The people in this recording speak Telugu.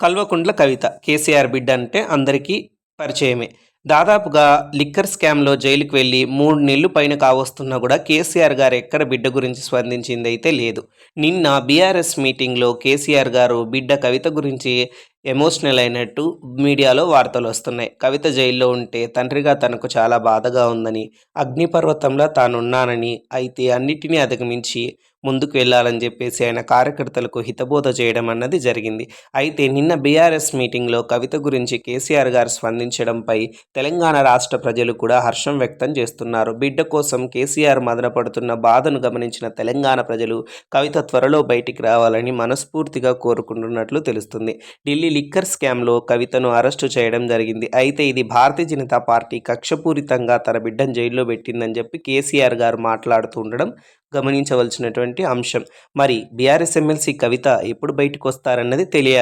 కల్వకుంట్ల కవిత. కేసీఆర్ బిడ్డ అంటే అందరికీ పరిచయమే. దాదాపుగా లిక్కర్ స్కామ్లో జైలుకు వెళ్ళి మూడు నెలలు పైన కావస్తున్నా కూడా కేసీఆర్ గారు ఎక్కడ బిడ్డ గురించి స్పందించింది అయితే లేదు. నిన్న బీఆర్ఎస్ మీటింగ్లో కేసీఆర్ గారు బిడ్డ కవిత గురించి ఎమోషనల్ అయినట్టు మీడియాలో వార్తలు వస్తున్నాయి. కవిత జైల్లో ఉంటే తండ్రిగా తనకు చాలా బాధగా ఉందని అగ్నిపర్వతంలో తానున్నానని అయితే అన్నిటినీ అధిగమించి ముందుకు వెళ్ళాలని చెప్పేసి ఆయన కార్యకర్తలకు హితబోధ చేయడం అన్నది జరిగింది. అయితే నిన్న బీఆర్ఎస్ మీటింగ్లో కవిత గురించి కేసీఆర్ గారు స్పందించడంపై తెలంగాణ రాష్ట్ర ప్రజలు కూడా హర్షం వ్యక్తం చేస్తున్నారు. బిడ్డ కోసం కేసీఆర్ మదనపడుతున్న బాధను గమనించిన తెలంగాణ ప్రజలు కవిత త్వరలో బయటికి రావాలని మనస్ఫూర్తిగా కోరుకుంటున్నట్లు తెలుస్తుంది. ఢిల్లీ లిక్కర్ స్కామ్లో కవితను అరెస్టు చేయడం జరిగింది. అయితే ఇది భారతీయ జనతా పార్టీ కక్షపూరితంగా తన బిడ్డను జైల్లో పెట్టిందని చెప్పి కేసీఆర్ గారు మాట్లాడుతూ ఉండడం గమనించవలసినటువంటి అంశం. మరి బీఆర్ఎస్ ఎమ్మెల్సీ కవిత ఎప్పుడు బయటకు వస్తారన్నది తెలియాల్సి